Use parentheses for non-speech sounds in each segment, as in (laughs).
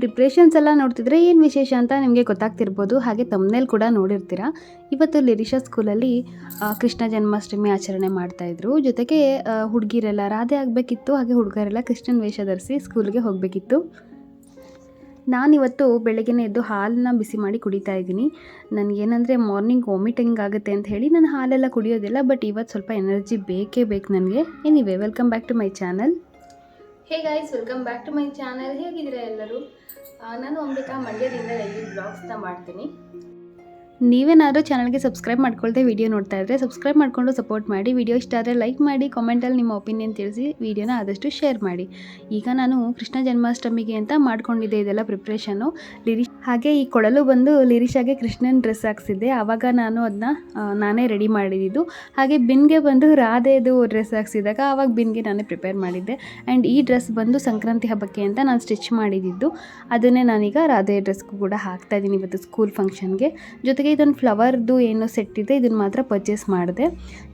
Preparations ಎಲ್ಲ ನೋಡ್ತಿದ್ರೆ ಏನು ವಿಶೇಷ ಅಂತ ನಿಮಗೆ ಗೊತ್ತಾಗ್ತಿರ್ಬೋದು, ಹಾಗೆ ತಮ್ಮನೇಲಿ ಕೂಡ ನೋಡಿರ್ತೀರ. ಇವತ್ತು ಲಿರಿಷಾ ಸ್ಕೂಲಲ್ಲಿ ಕೃಷ್ಣ ಜನ್ಮಾಷ್ಟಮಿ ಆಚರಣೆ ಮಾಡ್ತಾಯಿದ್ರು ಜೊತೆಗೆ ಹುಡುಗಿರೆಲ್ಲ ರಾಧೆ ಆಗಬೇಕಿತ್ತು, ಹಾಗೆ ಹುಡುಗರೆಲ್ಲ ಕೃಷ್ಣನ ವೇಷ ಧರಿಸಿ ಸ್ಕೂಲ್ಗೆ ಹೋಗಬೇಕಿತ್ತು. ನಾನಿವತ್ತು ಬೆಳಗ್ಗೆನೇ ಎದ್ದು ಹಾಲನ್ನ ಬಿಸಿ ಮಾಡಿ ಕುಡಿತಾ ಇದ್ದೀನಿ. ನನಗೇನಂದರೆ ಮಾರ್ನಿಂಗ್ ವಾಮಿಟಿಂಗ್ ಆಗುತ್ತೆ ಅಂತ ಹೇಳಿ ನಾನು ಹಾಲೆಲ್ಲ ಕುಡಿಯೋದಿಲ್ಲ ಬಟ್ ಇವತ್ತು ಸ್ವಲ್ಪ ಎನರ್ಜಿ ಬೇಕೇ ಬೇಕು ನನಗೆ. Anyway welcome back to my channel hey guys welcome back to my channel ಹೇಗಿದ್ರೆ ಎಲ್ಲರೂ? ನಾನು ಅಂಬಿಕಾ. ಮಂಡ್ಯದಿಂದ ಡೈಲಿ ಬ್ಲಾಗ್ಸ್ನ ಮಾಡ್ತೀನಿ. ನೀವೇನಾದರೂ ಚಾನಲ್ಗೆ ಸಬ್ಸ್ಕ್ರೈಬ್ ಮಾಡ್ಕೊಳ್ದೆ ವಿಡಿಯೋ ನೋಡ್ತಾ ಇದ್ದರೆ ಸಬ್ಸ್ಕ್ರೈಬ್ ಮಾಡಿಕೊಂಡು ಸಪೋರ್ಟ್ ಮಾಡಿ. ವಿಡಿಯೋ ಇಷ್ಟ ಆದರೆ ಲೈಕ್ ಮಾಡಿ ಕಾಮೆಂಟಲ್ಲಿ ನಿಮ್ಮ ಒಪಿನಿಯನ್ ತಿಳಿಸಿ ವಿಡಿಯೋನ ಆದಷ್ಟು ಶೇರ್ ಮಾಡಿ. ಈಗ ನಾನು ಕೃಷ್ಣ ಜನ್ಮಾಷ್ಟಮಿಗೆ ಅಂತ ಮಾಡ್ಕೊಂಡಿದ್ದೆ ಇದೆಲ್ಲ ಪ್ರಿಪ್ರೇಷನ್ನು ಲಿರಿ ಹಾಗೆ ಈ ಕೊಳಲು ಬಂದು ಲಿರಿಷಾಗೆ ಕೃಷ್ಣನ ಡ್ರೆಸ್ ಹಾಕ್ಸಿದ್ದೆ. ಆವಾಗ ನಾನು ಅದನ್ನ ನಾನೇ ರೆಡಿ ಮಾಡಿದ್ದು. ಹಾಗೆ ಬಿನ್ಗೆ ಬಂದು ರಾಧೆದು ಡ್ರೆಸ್ ಹಾಕ್ಸಿದಾಗ ಆವಾಗ ಬಿನ್ಗೆ ನಾನೇ ಪ್ರಿಪೇರ್ ಮಾಡಿದ್ದೆ. ಆ್ಯಂಡ್ ಈ ಡ್ರೆಸ್ ಬಂದು ಸಂಕ್ರಾಂತಿ ಹಬ್ಬಕ್ಕೆ ಅಂತ ನಾನು ಸ್ಟಿಚ್ ಮಾಡಿದ್ದು. ಅದನ್ನೇ ನಾನೀಗ ರಾಧೆ ಡ್ರೆಸ್ಗೂ ಕೂಡ ಹಾಕ್ತಾ ಇದ್ದೀನಿ ಇವತ್ತು ಸ್ಕೂಲ್ ಫಂಕ್ಷನ್ಗೆ ಜೊತೆಗೆ ಇದೊಂದು ಫ್ಲವರ್ದು ಏನು ಸೆಟ್ ಇದೆ, ಇದನ್ನು ಮಾತ್ರ ಪರ್ಚೇಸ್ ಮಾಡಿದೆ.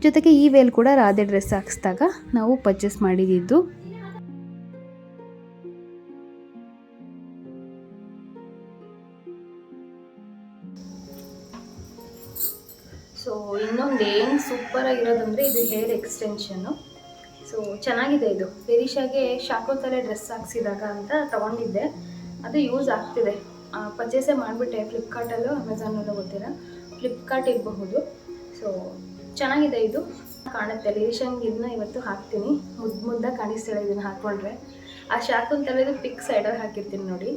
ಜೊತೆಗೆ ಈ ವೇಲ್ ಕೂಡ ರಾಧೆ ಡ್ರೆಸ್ ಹಾಕ್ಸಿದಾಗ ನಾವು ಪರ್ಚೇಸ್ ಮಾಡಿದ್ದು. ಸೂಪರಾಗಿರೋದಂದರೆ ಇದು ಹೇರ್ ಎಕ್ಸ್ಟೆನ್ಷನ್ನು. ಸೊ ಚೆನ್ನಾಗಿದೆ ಇದು. ಫೆರಿಷಾಗೆ ಶಾಕೋ ತಲೆ ಡ್ರೆಸ್ ಹಾಕ್ಸಿದಾಗ ಅಂತ ತೊಗೊಂಡಿದ್ದೆ. ಅದು ಯೂಸ್ ಆಗ್ತಿದೆ. ಪರ್ಚೇಸೇ ಮಾಡಿಬಿಟ್ಟೆ. ಫ್ಲಿಪ್ಕಾರ್ಟಲ್ಲೂ ಅಮೆಝಾನಲ್ಲೂ ಗೊತ್ತಿಲ್ಲ. ಫ್ಲಿಪ್ಕಾರ್ಟ್ ಇರಬಹುದು. ಸೊ ಚೆನ್ನಾಗಿದೆ ಇದು. ಕಾಣುತ್ತೆ. ಲಿರಿಷನ್ಗೆ ಇದನ್ನ ಇವತ್ತು ಹಾಕ್ತೀನಿ. ಮುದ್ದು ಮುದ್ದಾಗಿ ಕಾಣಿಸ್ತಾಳೆ ಇದನ್ನು ಹಾಕ್ಕೊಂಡ್ರೆ ಆ ಶಾಕುನ್ ತಲೆದು ಪಿಕ್ ಸೈಡಲ್ಲಿ ಹಾಕಿರ್ತೀನಿ ನೋಡಿ.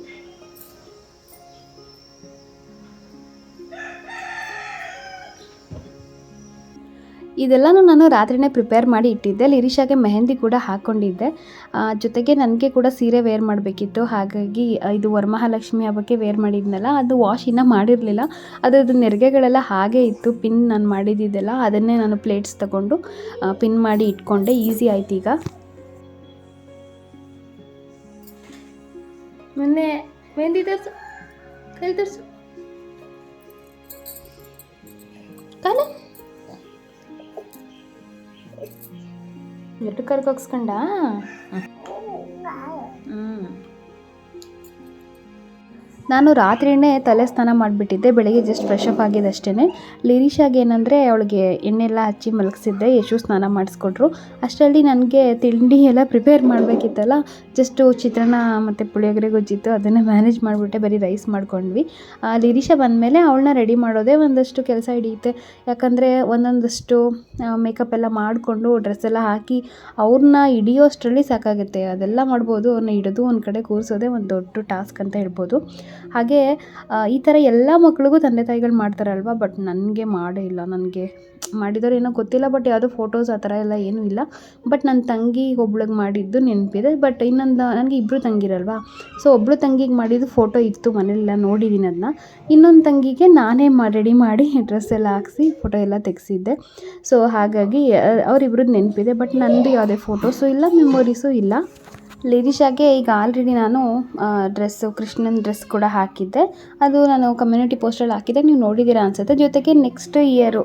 ಇದೆಲ್ಲನೂ ನಾನು ರಾತ್ರಿನೇ ಪ್ರಿಪೇರ್ ಮಾಡಿ ಇಟ್ಟಿದ್ದೆ. ಲಿರಿಷಾಗೆ ಮೆಹಂದಿ ಕೂಡ ಹಾಕ್ಕೊಂಡಿದ್ದೆ ಜೊತೆಗೆ ನನಗೆ ಕೂಡ ಸೀರೆ ವೇರ್ ಮಾಡಬೇಕಿತ್ತು. ಹಾಗಾಗಿ ಇದು ವರಮಹಾಲಕ್ಷ್ಮಿ ಹಬ್ಬಕ್ಕೆ ವೇರ್ ಮಾಡಿದ್ನಲ್ಲ, ಅದು ವಾಶ್ ಇನ್ನೂ ಮಾಡಿರಲಿಲ್ಲ. ಅದರದ್ದು ನೆರಿಗೆಗಳೆಲ್ಲ ಹಾಗೆ ಇತ್ತು. ಪಿನ್ ನಾನು ಮಾಡಿದ್ದಿದ್ದೆಲ್ಲ, ಅದನ್ನೇ ನಾನು ಪ್ಲೇಟ್ಸ್ ತಗೊಂಡು ಪಿನ್ ಮಾಡಿ ಇಟ್ಕೊಂಡೆ. ಈಸಿ ಆಯ್ತು ಈಗ. ಮೊನ್ನೆ ಮೆಹಂದಿ ತರಿಸು ಕೈ ತರಿಸು. ಕಾಲ ఎటు కరకొకకుండా ನಾನು ರಾತ್ರಿಯೇ ತಲೆ ಸ್ನಾನ ಮಾಡಿಬಿಟ್ಟಿದ್ದೆ ಬೆಳಗ್ಗೆ ಜಸ್ಟ್ ಫ್ರೆಶ್ ಅಪ್ ಆಗಿದೆ ಅಷ್ಟೇ ಲಿರಿಷಾಗೆ ಏನಂದರೆ ಅವಳಿಗೆ ಎಣ್ಣೆಲ್ಲ ಹಚ್ಚಿ ಮಲಗಿಸಿದ್ದೆ ಯಶು ಸ್ನಾನ ಮಾಡಿಸ್ಕೊಟ್ರು. ಅಷ್ಟರಲ್ಲಿ ನನಗೆ ತಿಂಡಿ ಎಲ್ಲ ಪ್ರಿಪೇರ್ ಮಾಡಬೇಕಿತ್ತಲ್ಲ ಜಸ್ಟು ಚಿತ್ರಾನ್ನ ಮತ್ತು ಪುಳಿಯೋಗರೆ ಗೊಜ್ಜಿತ್ತು ಅದನ್ನೇ ಮ್ಯಾನೇಜ್ ಮಾಡಿಬಿಟ್ಟೆ ಬರೀ ರೈಸ್ ಮಾಡ್ಕೊಂಡ್ವಿ. ಆ, ಲಿರಿಷಾ ಬಂದಮೇಲೆ ಅವಳನ್ನ ರೆಡಿ ಮಾಡೋದೇ ಒಂದಷ್ಟು ಕೆಲಸ ಹಿಡಿಯುತ್ತೆ. ಯಾಕಂದರೆ ಒಂದೊಂದಷ್ಟು ಮೇಕಪ್ ಎಲ್ಲ ಮಾಡಿಕೊಂಡು ಡ್ರೆಸ್ ಎಲ್ಲ ಹಾಕಿ ಅವ್ರನ್ನ ಹಿಡಿಯೋಷ್ಟರಲ್ಲಿ ಸಾಕಾಗುತ್ತೆ. ಅದೆಲ್ಲ ಮಾಡ್ಬೋದು ಅವ್ರನ್ನ ಹಿಡಿದು ಒಂದು ಕಡೆ ಕೂರಿಸೋದೇ ಒಂದು ದೊಡ್ಡ ಟಾಸ್ಕ್ ಅಂತ ಹೇಳ್ಬೋದು. ಹಾಗೆ ಈ ಥರ ಎಲ್ಲ ಮಕ್ಳಿಗೂ ತಂದೆ ತಾಯಿಗಳು ಮಾಡ್ತಾರಲ್ವ? ಬಟ್ ನನಗೆ ಮಾಡೇ ಇಲ್ಲ. ನನಗೆ ಮಾಡಿದವ್ರು ಏನೋ ಗೊತ್ತಿಲ್ಲ ಬಟ್ ಯಾವುದೋ ಫೋಟೋಸ್ ಆ ಥರ ಎಲ್ಲ ಏನೂ ಇಲ್ಲ. ಬಟ್ ನನ್ನ ತಂಗಿ ಒಬ್ಳಿಗೆ ಮಾಡಿದ್ದು ನೆನಪಿದೆ. ಬಟ್ ಇನ್ನೊಂದು, ನನಗೆ ಇಬ್ಬರು ತಂಗಿರಲ್ವಾ? ಸೊ ಒಬ್ಳು ತಂಗಿಗೆ ಮಾಡಿದ್ದು ಫೋಟೋ ಇತ್ತು ಮನೇಲೆಲ್ಲ ನೋಡಿದ್ದೀನಿ ಅದನ್ನ ಇನ್ನೊಂದು ತಂಗಿಗೆ ನಾನೇ ಮಾ ರೆಡಿ ಮಾಡಿ ಡ್ರೆಸ್ ಎಲ್ಲ ಹಾಕ್ಸಿ ಫೋಟೋ ಎಲ್ಲ ತೆಗೆಸಿದ್ದೆ. ಸೊ ಹಾಗಾಗಿ ಅವರಿಬ್ರದ್ದು ನೆನಪಿದೆ. ಬಟ್ ನನ್ನದು ಯಾವುದೇ ಫೋಟೋಸು ಇಲ್ಲ ಮೆಮೊರೀಸು ಇಲ್ಲ. ಲಿರಿಷಾಗೆ ಈಗ ಆಲ್ರೆಡಿ ನಾನು ಡ್ರೆಸ್ಸು ಕೃಷ್ಣನ ಡ್ರೆಸ್ ಕೂಡ ಹಾಕಿದ್ದೆ. ಅದು ನಾನು ಕಮ್ಯುನಿಟಿ ಪೋಸ್ಟಲ್ಲಿ ಹಾಕಿದ್ದೆ. ನೀವು ನೋಡಿದ್ದೀರಾ ಅನಿಸುತ್ತೆ. ಜೊತೆಗೆ ನೆಕ್ಸ್ಟ್ ಇಯರು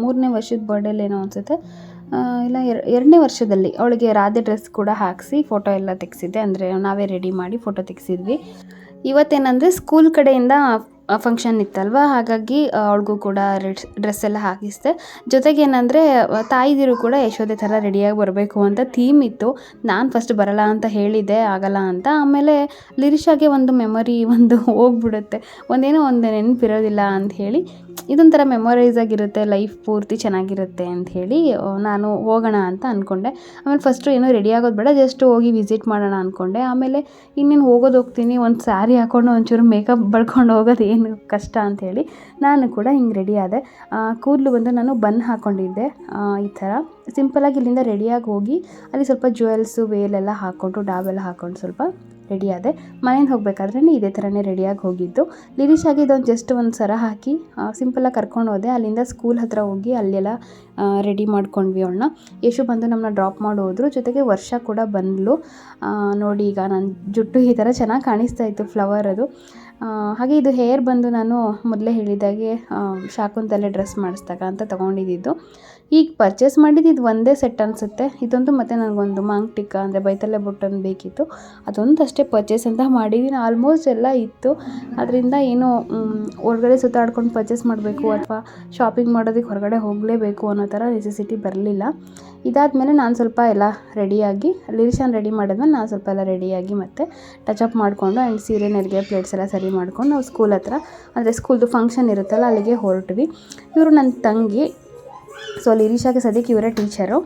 ಮೂರನೇ ವರ್ಷದ ಬರ್ಡೇಲೇನೋ ಅನಿಸುತ್ತೆ. ಇಲ್ಲ, ಎರ, ಎರಡನೇ ವರ್ಷದಲ್ಲಿ ಅವಳಿಗೆ ರಾಧೆ ಡ್ರೆಸ್ ಕೂಡ ಹಾಕಿಸಿ ಫೋಟೋ ಎಲ್ಲ ತೆಗೆಸಿದ್ದೆ. ಅಂದರೆ ನಾವೇ ರೆಡಿ ಮಾಡಿ ಫೋಟೋ ತೆಗೆಸಿದ್ವಿ. ಇವತ್ತೇನಂದರೆ ಸ್ಕೂಲ್ ಕಡೆಯಿಂದ ಫಂಕ್ಷನ್ ಇತ್ತಲ್ವ? ಹಾಗಾಗಿ ಅವಳಿಗೂ ಕೂಡ ರೆಡ್ ಡ್ರೆಸ್ ಎಲ್ಲ ಹಾಕಿಸಿದೆ. ಜೊತೆಗೆ ಏನಂದರೆ ತಾಯಿದಿರು ಕೂಡ ಯಶೋದೆ ಥರ ರೆಡಿಯಾಗಿ ಬರಬೇಕು ಅಂತ ಥೀಮ್ ಇತ್ತು. ನಾನು ಫಸ್ಟ್ ಬರಲ್ಲ ಅಂತ ಹೇಳಿದ್ದೆ, ಆಗಲ್ಲ ಅಂತ. ಆಮೇಲೆ ಲಿರಿಷಾಗೆ ಒಂದು ಮೆಮೊರಿ (laughs) ಒಂದು ಹೋಗ್ಬಿಡುತ್ತೆ. ಒಂದೇನೋ ಒಂದು ನೆನಪಿರೋದಿಲ್ಲ ಅಂತ ಹೇಳಿ ಇದೊಂಥರ ಮೆಮೊರೈಸ್ ಆಗಿರುತ್ತೆ ಲೈಫ್ ಪೂರ್ತಿ ಚೆನ್ನಾಗಿರುತ್ತೆ ಅಂತ ಹೇಳಿ ನಾನು ಹೋಗೋಣ ಅಂತ ಅಂದ್ಕೊಂಡೆ ಆಮೇಲೆ ಫಸ್ಟು ಏನೂ ರೆಡಿ ಆಗೋದು ಬೇಡ ಜಸ್ಟ್ ಹೋಗಿ ವಿಸಿಟ್ ಮಾಡೋಣ ಅಂದ್ಕೊಂಡೆ ಆಮೇಲೆ ಇನ್ನೇನು ಹೋಗೋದು ಹೋಗ್ತೀನಿ, ಒಂದು ಸ್ಯಾರಿ ಹಾಕ್ಕೊಂಡು ಒಂಚೂರು ಮೇಕಪ್ ಬಳ್ಕೊಂಡು ಹೋಗೋದು ಏನು ಕಷ್ಟ ಅಂಥೇಳಿ ನಾನು ಕೂಡ ಹಿಂಗೆ ರೆಡಿ ಆದೆ. ಕೂದಲು ಬಂದು ನಾನು ಬನ್ ಹಾಕ್ಕೊಂಡಿದ್ದೆ ಈ ಥರ. ಸಿಂಪಲಾಗಿ ಇಲ್ಲಿಂದ ರೆಡಿಯಾಗಿ ಹೋಗಿ, ಅಲ್ಲಿ ಸ್ವಲ್ಪ ಜ್ಯುವೆಲ್ಸು ವೇಲೆಲ್ಲ ಹಾಕ್ಕೊಂಡು ಡಾಬೆಲ್ಲ ಹಾಕ್ಕೊಂಡು ಸ್ವಲ್ಪ ರೆಡಿ ಆದೆ. ಹೋಗಬೇಕಾದ್ರೆ ಇದೇ ಥರನೇ ರೆಡಿಯಾಗಿ ಹೋಗಿದ್ದು. ಲಿರಿಶಾಗಿ ಇದೊಂದು ಜಸ್ಟ್ ಒಂದು ಸರ ಹಾಕಿ ಸಿಂಪಲಾಗಿ ಕರ್ಕೊಂಡು ಹೋದೆ. ಅಲ್ಲಿಂದ ಸ್ಕೂಲ್ ಹತ್ರ ಹೋಗಿ ಅಲ್ಲೆಲ್ಲ ರೆಡಿ ಮಾಡ್ಕೊಂಡ್ವಿ ಅವಳನ್ನ. ಯಶು ಬಂದು ನಮ್ಮನ್ನ ಡ್ರಾಪ್ ಮಾಡಿ ಹೋದ್ರು. ಜೊತೆಗೆ ವರ್ಷ ಕೂಡ ಬಂದಳು ನೋಡಿ ಈಗ ನನ್ನ ಜುಟ್ಟು ಈ ಥರ ಚೆನ್ನಾಗಿ ಕಾಣಿಸ್ತಾ ಇತ್ತು ಫ್ಲವರ್ ಅದು. ಹಾಗೆ ಇದು ಹೇರ್ ಬಂದು ನಾನು ಮೊದಲೇ ಹೇಳಿದಾಗೆ ಶಾಕುಂತಲೆ ಡ್ರೆಸ್ ಮಾಡಿಸ್ದಾಗ ಅಂತ ತೊಗೊಂಡಿದ್ದು. ಈಗ ಪರ್ಚೇಸ್ ಮಾಡಿದ್ದು ಇದು ಒಂದೇ ಸೆಟ್ ಅನಿಸುತ್ತೆ. ಇದೊಂದು ಮತ್ತು ನನಗೊಂದು ಮಾಂಗ್ ಟಿಕ್ಕ ಅಂದರೆ ಬೈತಲೆ ಬುಟ್ಟನ್ನು ಬೇಕಿತ್ತು. ಅದೊಂದು ಅಷ್ಟೇ ಪರ್ಚೇಸ್ ಅಂತ ಮಾಡಿದ್ದೀನಿ ಆಲ್ಮೋಸ್ಟ್ ಎಲ್ಲ ಇತ್ತು. ಅದರಿಂದ ಏನು ಹೊರಗಡೆ ಸುತ್ತಾಡ್ಕೊಂಡು ಪರ್ಚೇಸ್ ಮಾಡಬೇಕು ಅಥವಾ ಶಾಪಿಂಗ್ ಮಾಡೋದಕ್ಕೆ ಹೊರಗಡೆ ಹೋಗಲೇಬೇಕು ಅನ್ನೋ ಥರ ನೆಸೆಸಿಟಿ ಬರಲಿಲ್ಲ. ಇದಾದಮೇಲೆ ನಾನು ಸ್ವಲ್ಪ ಎಲ್ಲ ರೆಡಿಯಾಗಿ ಲಿರಿಷನ್ ರೆಡಿ ಮಾಡಿದ್ಮೇಲೆ ನಾನು ಸ್ವಲ್ಪ ಎಲ್ಲ ರೆಡಿಯಾಗಿ ಮತ್ತೆ ಟಚಪ್ ಮಾಡಿಕೊಂಡು ಆ್ಯಂಡ್ ಸೀರೆ, ನೆರಿಗೆ ಪ್ಲೇಟ್ಸ್ ಎಲ್ಲ ಸರಿ ಮಾಡ್ಕೊಂಡು ನಾವು ಸ್ಕೂಲ್ ಹತ್ರ, ಅಂದರೆ ಸ್ಕೂಲ್ದು ಫಂಕ್ಷನ್ ಇರುತ್ತಲ್ಲ ಅಲ್ಲಿಗೆ ಹೊರಟ್ವಿ. ಇವರು ನನ್ನ ತಂಗಿ. ಸೊ ಲಿರಿಶಾಗೆ ಸದ್ಯಕ್ಕೆ ಇವರೇ ಟೀಚರು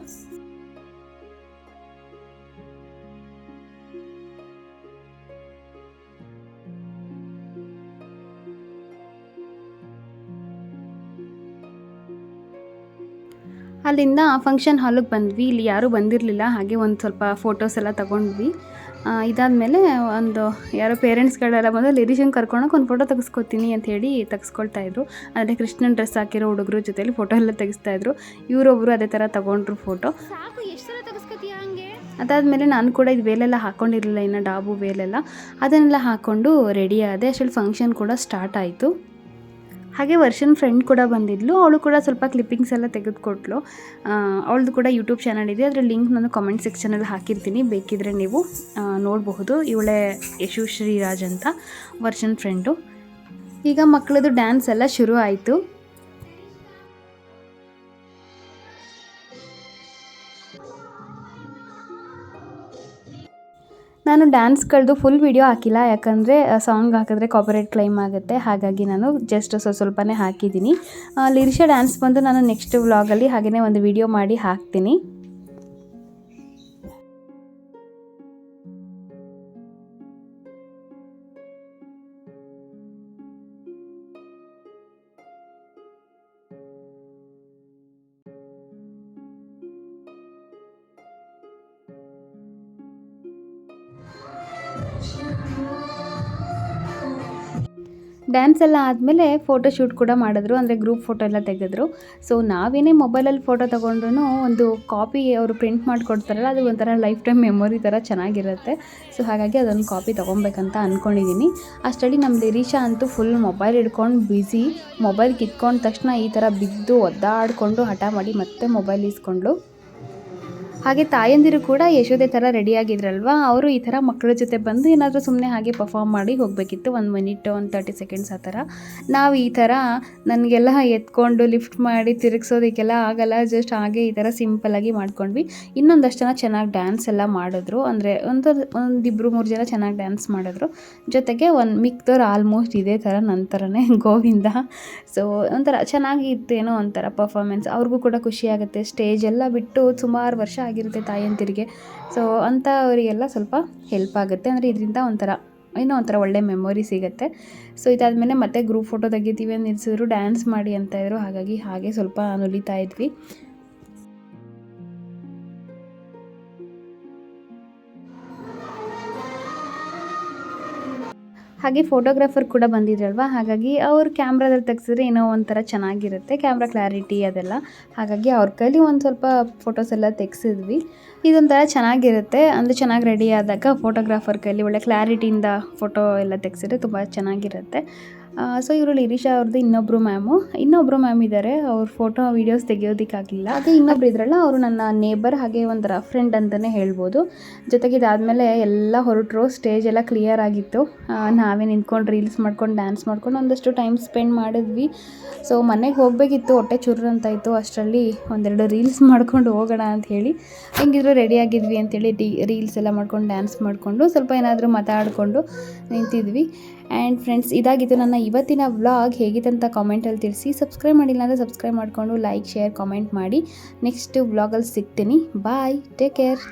ಅಲ್ಲಿಂದ ಫಂಕ್ಷನ್ ಹಾಲಿಗೆ ಬಂದ್ವಿ. ಇಲ್ಲಿ ಯಾರೂ ಬಂದಿರಲಿಲ್ಲ. ಹಾಗೆ ಒಂದು ಸ್ವಲ್ಪ ಫೋಟೋಸ್ ಎಲ್ಲ ತಗೊಂಡ್ವಿ. ಇದಾದಮೇಲೆ ಒಂದು ಯಾರೋ ಪೇರೆಂಟ್ಸ್ಗಳೆಲ್ಲ ಬಂದು ಲಿರಿಶನ್ ಕರ್ಕೊಳಕ್ಕೆ ಒಂದು ಫೋಟೋ ತೆಗೆಸ್ಕೊತೀನಿ ಅಂತ ಹೇಳಿ ತೆಗೆಸ್ಕೊಳ್ತಾ ಇದ್ರು. ಅಂದರೆ ಕೃಷ್ಣನ್ ಡ್ರೆಸ್ ಹಾಕಿರೋ ಹುಡುಗರು ಜೊತೆಲಿ ಫೋಟೋ ಎಲ್ಲ ತೆಗೆಸ್ತಾಯಿದ್ರು ಇದ್ರು. ಇವರೊಬ್ಬರು ಅದೇ ಥರ ತಗೊಂಡ್ರು ಫೋಟೋ ಅದಾದಮೇಲೆ ನಾನು ಕೂಡ ಇದು ವೇಲೆಲ್ಲ ಹಾಕ್ಕೊಂಡಿರಲಿಲ್ಲ ಇನ್ನು ಡಾಬು ವೇಲೆಲ್ಲ ಅದನ್ನೆಲ್ಲ ಹಾಕ್ಕೊಂಡು ರೆಡಿ ಆದೆ. ಅಷ್ಟರಲ್ಲಿ ಫಂಕ್ಷನ್ ಕೂಡ ಸ್ಟಾರ್ಟ್ ಆಯಿತು. ಹಾಗೆ ವರ್ಷನ್ ಫ್ರೆಂಡ್ ಕೂಡ ಬಂದಿದ್ಲು. ಅವಳು ಕೂಡ ಸ್ವಲ್ಪ ಕ್ಲಿಪ್ಪಿಂಗ್ಸ್ ಎಲ್ಲ ತೆಗೆದುಕೊಟ್ಲು. ಅವಳದು ಕೂಡ ಯೂಟ್ಯೂಬ್ ಚಾನಲ್ ಇದೆ. ಅದರ ಲಿಂಕ್ ನಾನು ಕಾಮೆಂಟ್ ಸೆಕ್ಷನಲ್ಲಿ ಹಾಕಿರ್ತೀನಿ. ಬೇಕಿದ್ರೆ ನೀವು ನೋಡಬಹುದು. ಇವಳೇ ಯಶು ಶ್ರೀರಾಜ್ ಅಂತ, ವರ್ಷನ್ ಫ್ರೆಂಡು ಈಗ ಮಕ್ಕಳದು ಡ್ಯಾನ್ಸ್ ಎಲ್ಲ ಶುರು ಆಯಿತು ನಾನು ಡ್ಯಾನ್ಸ್ಗಳದ್ದು ಫುಲ್ ವಿಡಿಯೋ ಹಾಕಿಲ್ಲ. ಯಾಕಂದರೆ ಸಾಂಗ್ ಹಾಕಿದ್ರೆ ಕಾಪರೇಟ್ ಕ್ಲೈಮ್ ಆಗುತ್ತೆ. ಹಾಗಾಗಿ ನಾನು ಜಸ್ಟ್ ಸ್ವಲ್ಪ ಸ್ವಲ್ಪನೇ ಹಾಕಿದ್ದೀನಿ. ಲಿರಿಷಾ ಡ್ಯಾನ್ಸ್ ಬಂದು ನಾನು ನೆಕ್ಸ್ಟ್ ವ್ಲಾಗಲ್ಲಿ ಹಾಗೆಯೇ ಒಂದು ವಿಡಿಯೋ ಮಾಡಿ ಹಾಕ್ತೀನಿ. ಡ್ಯಾನ್ಸ್ ಎಲ್ಲ ಆದಮೇಲೆ ಫೋಟೋ ಶೂಟ್ ಕೂಡ ಮಾಡಿದ್ರು, ಅಂದರೆ ಗ್ರೂಪ್ ಫೋಟೋ ಎಲ್ಲ ತೆಗೆದ್ರು. ಸೊ ನಾವೇನೇ ಮೊಬೈಲಲ್ಲಿ ಫೋಟೋ ತೊಗೊಂಡ್ರು ಒಂದು ಕಾಪಿ ಅವರು ಪ್ರಿಂಟ್ ಮಾಡಿಕೊಡ್ತಾರಲ್ಲ, ಅದು ಒಂಥರ ಲೈಫ್ ಟೈಮ್ ಮೆಮೊರಿ ಥರ ಚೆನ್ನಾಗಿರುತ್ತೆ. ಸೊ ಹಾಗಾಗಿ ಅದೊಂದು ಕಾಪಿ ತೊಗೊಬೇಕಂತ ಅಂದ್ಕೊಂಡಿದ್ದೀನಿ ಅಷ್ಟರಲ್ಲಿ ನಮ್ಮ ದಿರೀಶಾ ಅಂತೂ ಫುಲ್ ಮೊಬೈಲ್ ಹಿಡ್ಕೊಂಡು ಬ್ಯುಸಿ ಮೊಬೈಲ್ ಕಿತ್ಕೊಂಡ ತಕ್ಷಣ ಈ ಥರ ಬಿದ್ದು ಒದ್ದಾಡಿಕೊಂಡು ಹಠ ಮಾಡಿ ಮತ್ತೆ ಮೊಬೈಲ್ ಇಸ್ಕೊಂಡ್ಳು ಹಾಗೆ ತಾಯಂದಿರು ಕೂಡ ಯಶೋದೆ ಥರ ರೆಡಿಯಾಗಿದ್ರಲ್ವಾ? ಅವರು ಈ ಥರ ಮಕ್ಕಳ ಜೊತೆ ಬಂದು ಏನಾದರೂ ಸುಮ್ಮನೆ ಹಾಗೆ ಪರ್ಫಾರ್ಮ್ ಮಾಡಿ ಹೋಗಬೇಕಿತ್ತು. ಒಂದು ಮಿನಿಟ್ ಒಂದು ತರ್ಟಿ ಸೆಕೆಂಡ್ಸ್ ಆ ಥರ. ನಾವು ಈ ಥರ ನನಗೆಲ್ಲ ಎತ್ಕೊಂಡು ಲಿಫ್ಟ್ ಮಾಡಿ ತಿರುಗಿಸೋದಕ್ಕೆಲ್ಲ ಆಗಲ್ಲ. ಜಸ್ಟ್ ಹಾಗೆ ಈ ಥರ ಸಿಂಪಲಾಗಿ ಮಾಡ್ಕೊಂಡ್ವಿ. ಇನ್ನೊಂದಷ್ಟು ಜನ ಚೆನ್ನಾಗಿ ಡ್ಯಾನ್ಸ್ ಎಲ್ಲ ಮಾಡಿದ್ರು. ಅಂದರೆ ಒಂದು ಒಂದಿಬ್ಬರು ಮೂರು ಜನ ಚೆನ್ನಾಗಿ ಡ್ಯಾನ್ಸ್ ಮಾಡಿದ್ರು. ಜೊತೆಗೆ ಒಂದು ಮಿಕ್ದವ್ರು ಆಲ್ಮೋಸ್ಟ್ ಇದೇ ಥರ ನಂತರನೇ (laughs) ಗೋವಿಂದ. ಸೊ ಒಂಥರ ಚೆನ್ನಾಗಿ ಇತ್ತೇನೋ ಒಂಥರ ಪರ್ಫಾರ್ಮೆನ್ಸ್ ಅವ್ರಿಗೂ ಕೂಡ ಖುಷಿ ಆಗುತ್ತೆ. ಸ್ಟೇಜ್ ಎಲ್ಲ ಬಿಟ್ಟು ಸುಮಾರು ವರ್ಷ ಆಗಿರುತ್ತೆ ತಾಯಂತಿರಿಗೆ ಸೊ ಅಂಥವರಿಗೆಲ್ಲ ಸ್ವಲ್ಪ ಹೆಲ್ಪ್ ಆಗುತ್ತೆ. ಅಂದರೆ ಇದರಿಂದ ಒಂಥರ, ಏನೋ ಒಂಥರ ಒಳ್ಳೆ ಮೆಮೊರಿ ಸಿಗುತ್ತೆ. ಸೊ ಇದಾದಮೇಲೆ ಮತ್ತೆ ಗ್ರೂಪ್ ಫೋಟೋ ತೆಗಿತೀವಿ ಅಂತ ನಿಲ್ಸಿದ್ರು ಡ್ಯಾನ್ಸ್ ಮಾಡಿ ಅಂತ ಇದ್ರು. ಹಾಗಾಗಿ ಹಾಗೆ ಸ್ವಲ್ಪ ನುಲಿತಾ ಇದ್ವಿ. ಹಾಗೆ ಫೋಟೋಗ್ರಾಫರ್ ಕೂಡ ಬಂದಿದ್ರಲ್ವ? ಹಾಗಾಗಿ ಅವ್ರು ಕ್ಯಾಮ್ರಾದಲ್ಲಿ ತೆಗ್ಸಿದ್ರೆ ಏನೋ ಒಂಥರ ಚೆನ್ನಾಗಿರುತ್ತೆ. ಕ್ಯಾಮ್ರಾ ಕ್ಲಾರಿಟಿ ಅದೆಲ್ಲ. ಹಾಗಾಗಿ ಅವ್ರ ಕೈಲಿ ಒಂದು ಸ್ವಲ್ಪ ಫೋಟೋಸ್ ಎಲ್ಲ ತೆಗ್ಸಿದ್ವಿ. ಇದೊಂಥರ ಚೆನ್ನಾಗಿರುತ್ತೆ. ಅಂದರೆ ಚೆನ್ನಾಗಿ ರೆಡಿ ಆದಾಗ ಫೋಟೋಗ್ರಾಫರ್ ಕೈಲಿ ಒಳ್ಳೆ ಕ್ಲಾರಿಟಿಯಿಂದ ಫೋಟೋ ಎಲ್ಲ ತೆಗ್ಸಿದ್ರೆ ತುಂಬ ಚೆನ್ನಾಗಿರುತ್ತೆ. ಸೊ ಇವರು ಲಿರಿಶಾ ಅವ್ರದ್ದು ಇನ್ನೊಬ್ಬರು ಮ್ಯಾಮು ಇನ್ನೊಬ್ಬರು ಮ್ಯಾಮ್ ಇದ್ದಾರೆ ಅವ್ರ ಫೋಟೋ ವೀಡಿಯೋಸ್ ತೆಗೆಯೋದಕ್ಕಾಗಿಲ್ಲ. ಅದೇ ಇನ್ನೊಬ್ರು ಇದ್ರಲ್ಲ, ಅವರು ನನ್ನ ನೇಬರ್ ಹಾಗೆ ಒಂಥರ ಫ್ರೆಂಡ್ ಅಂತಲೇ ಹೇಳ್ಬೋದು. ಜೊತೆಗೆ ಇದಾದಮೇಲೆ ಎಲ್ಲ ಹೊರಟರು ಸ್ಟೇಜ್ ಎಲ್ಲ ಕ್ಲಿಯರ್ ಆಗಿತ್ತು. ನಾವೇ ನಿಂತ್ಕೊಂಡು ರೀಲ್ಸ್ ಮಾಡ್ಕೊಂಡು ಡ್ಯಾನ್ಸ್ ಮಾಡ್ಕೊಂಡು ಒಂದಷ್ಟು ಟೈಮ್ ಸ್ಪೆಂಡ್ ಮಾಡಿದ್ವಿ. ಸೊ ಮನೆಗೆ ಹೋಗಬೇಕಿತ್ತು, ಹೊಟ್ಟೆ ಚುರ್ರು ಅಂತ ಇತ್ತು. ಅಷ್ಟರಲ್ಲಿ ಒಂದೆರಡು ರೀಲ್ಸ್ ಮಾಡ್ಕೊಂಡು ಹೋಗೋಣ ಅಂತ ಹೇಳಿ, ಹೆಂಗಿದ್ರು ರೆಡಿ ಆಗಿದ್ವಿ ಅಂತೇಳಿ, ಡಿ ರೀಲ್ಸ್ ಎಲ್ಲ ಮಾಡ್ಕೊಂಡು ಡ್ಯಾನ್ಸ್ ಮಾಡಿಕೊಂಡು ಸ್ವಲ್ಪ ಏನಾದರೂ ಮಾತಾಡಿಕೊಂಡು ನಿಂತಿದ್ವಿ. ಆ್ಯಂಡ್ ಫ್ರೆಂಡ್ಸ್ ಇದಾಗಿತ್ತು ನನ್ನ ಇವತ್ತಿನ ವ್ಲಾಗ್ ಹೇಗಿತ್ತಂತ ಕಾಮೆಂಟಲ್ಲಿ ತಿಳಿಸಿ. ಸಬ್ಸ್ಕ್ರೈಬ್ ಮಾಡಿಲ್ಲ ಅಂದರೆ ಸಬ್ಸ್ಕ್ರೈಬ್ ಮಾಡಿಕೊಂಡು ಲೈಕ್ ಶೇರ್ ಕಾಮೆಂಟ್ ಮಾಡಿ. ನೆಕ್ಸ್ಟ್ ವ್ಲಾಗಲ್ಲಿ ಸಿಗ್ತೀನಿ. Bye take care